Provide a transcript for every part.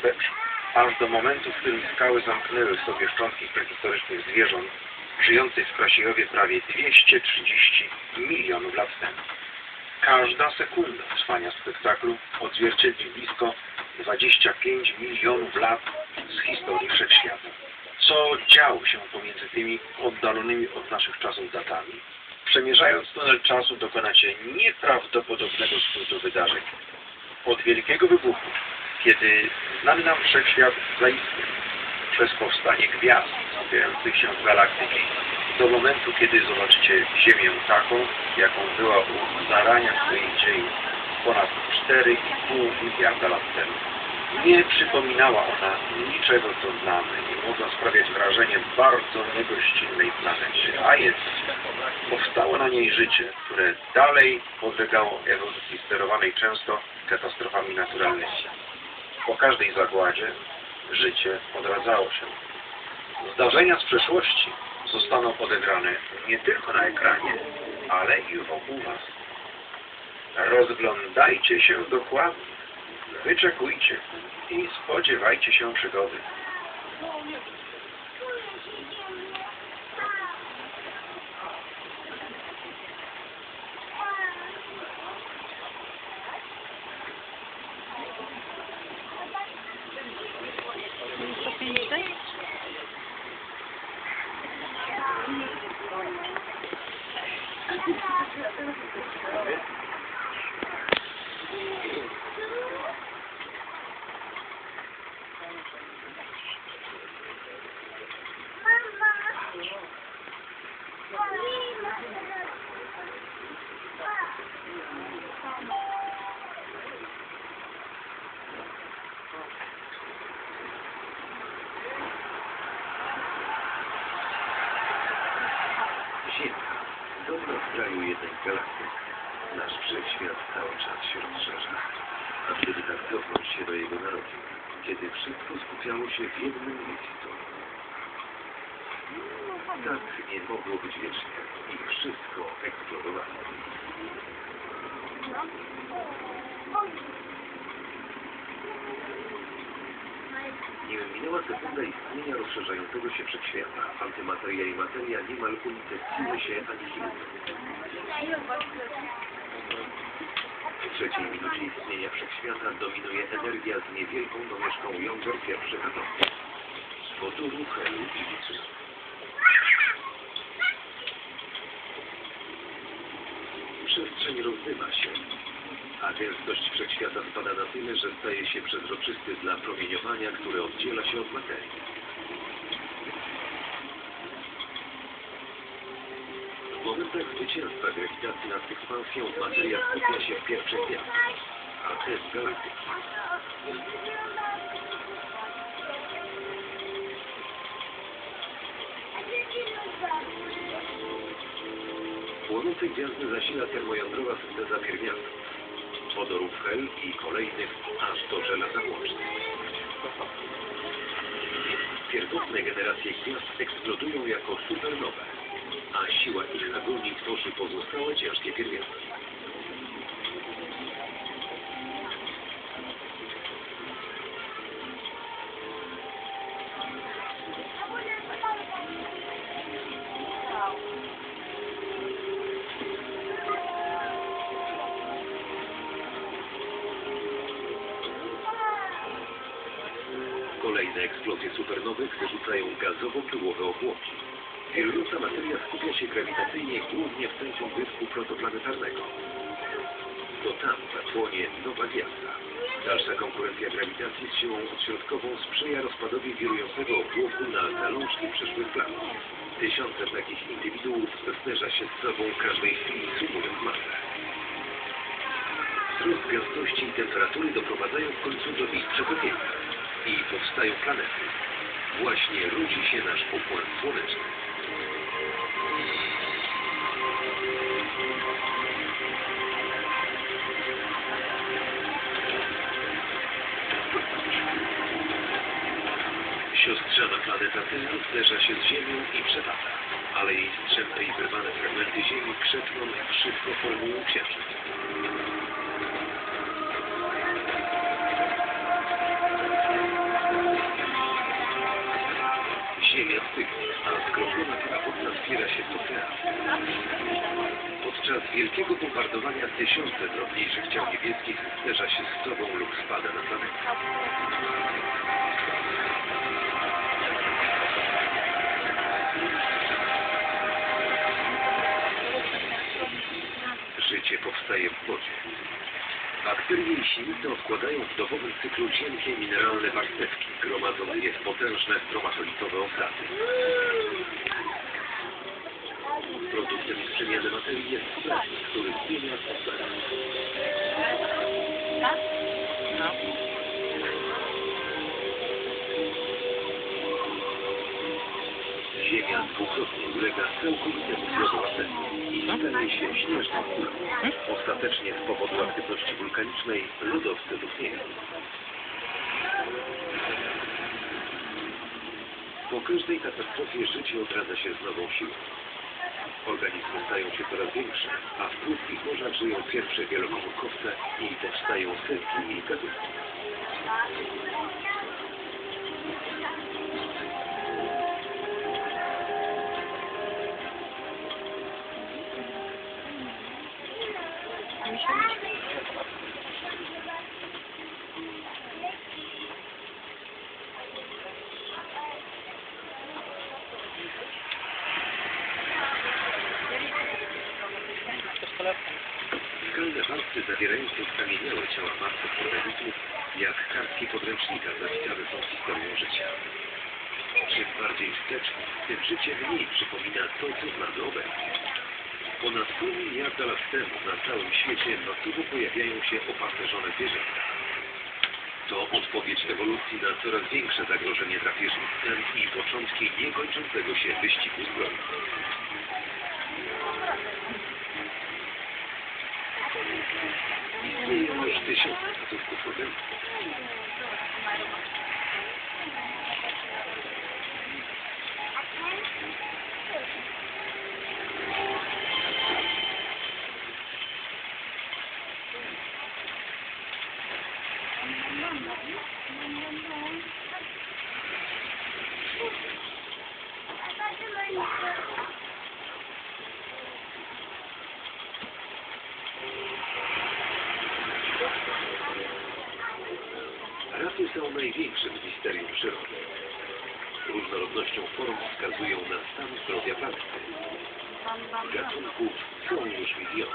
wstecz, aż do momentu, w którym skały zamknęły sobie szczątki prehistorycznych zwierząt żyjących w Krasiejowie prawie 230 milionów lat temu. Każda sekunda trwania spektaklu odzwierciedli blisko 25 milionów lat z historii wszechświata. Co działo się pomiędzy tymi oddalonymi od naszych czasów datami? Przemierzając tunel czasu dokonacie nieprawdopodobnego skrótu wydarzeń. Od wielkiego wybuchu, kiedy znany nam wszechświat zaistniał, przez powstanie gwiazd skupiających się w galaktyki, do momentu, kiedy zobaczycie Ziemię taką, jaką była u zarania swoich dziejów ponad 4,5 miliarda lat temu. Nie przypominała ona niczego, co znamy, nie mogła sprawiać wrażenia bardzo niegościnnej planecie, a jest. Powstało na niej życie, które dalej podlegało ewolucji sterowanej często katastrofami naturalnymi. Po każdej zagładzie życie odradzało się. Zdarzenia z przeszłości zostaną odegrane nie tylko na ekranie, ale i wokół Was. Rozglądajcie się dokładnie, wyczekujcie i spodziewajcie się przygody. W kraju jednej. Nasz wszechświat cały czas się rozszerza. A gdyby tak cofnąć się do jego narodzin, kiedy wszystko skupiało się w jednym miejscu. Tak nie mogło być wiecznie i wszystko eksplodowało. Nim minęła sekunda istnienia rozszerzającego się wszechświata, antymateria i materia niemal unicestwiły się anihilują. W trzeciej minucie istnienia wszechświata dominuje energia z niewielką domieszką jąder pierwszych atomów. Wodoru, helu witrynu. Przestrzeń rozmywa się, a gęstość wszechświata spada na tyle, że staje się przezroczysty dla promieniowania, które oddziela się od materii. W momentach zwycięstwa grawitacji nad ekspansją materia skupia się w pierwszych gwiazdach, a te w galaktyce. Płonące gwiazdy zasila termojądrowa synteza pierwiastków, wodorów hel i kolejnych aż do żelaza łącznych. Pierwotne generacje gwiazd eksplodują jako supernowe, a siła ich agonii tworzy pozostałe ciężkie pierwiastki. Kolejne eksplozje supernowych wyrzucają gazową pyłowę obłoki. Wirująca materia skupia się grawitacyjnie głównie w centrum dysku protoplanetarnego. To tam zapłonie nowa gwiazda. Dalsza konkurencja grawitacji z siłą odśrodkową sprzyja rozpadowi wirującego obłoku na zalążki przyszłych planet. Tysiące takich indywiduów zderza się z sobą każdej chwili, sumując masę. Wzrost gęstości i temperatury doprowadzają w końcu do ich przetopienia i powstają planety. Właśnie rodzi się nasz układ słoneczny. Siostrzana planeta Tyra zderza się z Ziemią i przepada, ale jej strzępy i wyrwane fragmenty Ziemi krzepną szybko formują księżyc. Otwiera się w ocean. Podczas wielkiego bombardowania tysiące drobniejszych ciał niebieskich zderza się z sobą lub spada na planetę. Życie powstaje w wodzie. Bakterie i sinice odkładają w domowym cyklu cienkie mineralne warstewki, gromadząc je w potężne stromatolitowe osady. Produktem ich przemiany materii jest stres, który zmienia. Tak? No. wielokrotnie ulega całkowitemu zlodowaceniu i staje się śnieżną kulą. Ostatecznie z powodu aktywności wulkanicznej lodowce duchnieją. Po każdej katastrofie życie odradza się z nową siłą. Organizmy stają się coraz większe, a w polskich morzach żyją pierwsze wielomałkowce i powstają setki i gatunki. 10. Skalne walce zawierające skamieniałe ciała martwych organizmów, jak kartki podręcznika zapisane są historią życia. Czym bardziej wstecz, tym życie mniej przypomina to, co znamy obecnie. Ponad pół miliarda lat temu na całym świecie masowo pojawiają się opasażone zwierzęta. To odpowiedź ewolucji na coraz większe zagrożenie drapieżnictwem i początki niekończącego się wyścigu zbrojnych. Istnieją już tysiące gatunków organizmów. Rasy największym misterium przyrody. Różnorodnością form wskazują na stan zdrowia planety. Gatunków są już miliony.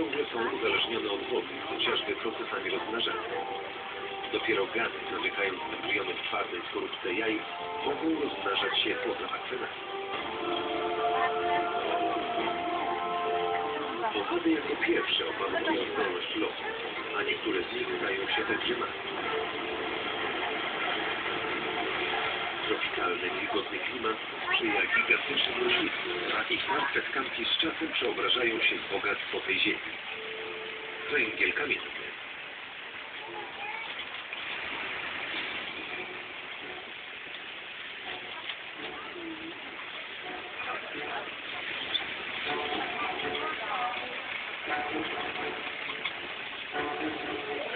Ciągle są uzależnione od wody, chociażby procesami rozmnażania. Dopiero gady, zamykając embriony w twardej skorupce jaj, mogą rozmnażać się poza akwenami. Owady jako pierwsze opanowują zdolność lotu, a niektóre z nich stają się olbrzymami. Tropikalny, wilgotny klimat sprzyja gigantycznym roślinom, a ich martwe tkanki z czasem przeobrażają się w bogactwo tej ziemi. Węgiel kamienny.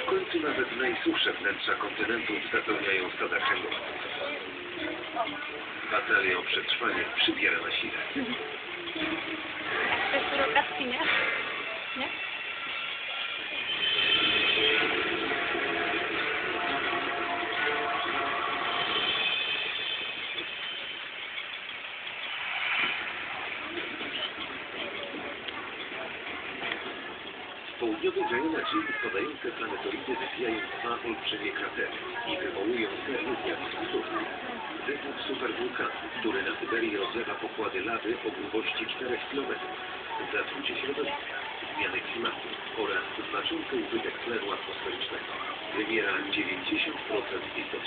W końcu nawet najsuchsze wnętrza kontynentów zapełniają stada kręgowców. Batalia o przetrwanie przybiera na sile. To jest surrogatki, nie? Nie? Południowej południowej dzieje na Ziemi spadające planetoidy wywijają dwa olbrzymie kratery i wywołują serię zjawisk sztucznych. Wybuch superwulkanu, który na Syberii rozlewa pokłady lawy o grubości 4 km, zatrucie środowiska, zmiany klimatu oraz znaczący ubytek tlenu atmosferycznego. Wymiera 90% istot.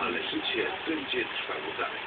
Ale życie będzie trwało dalej.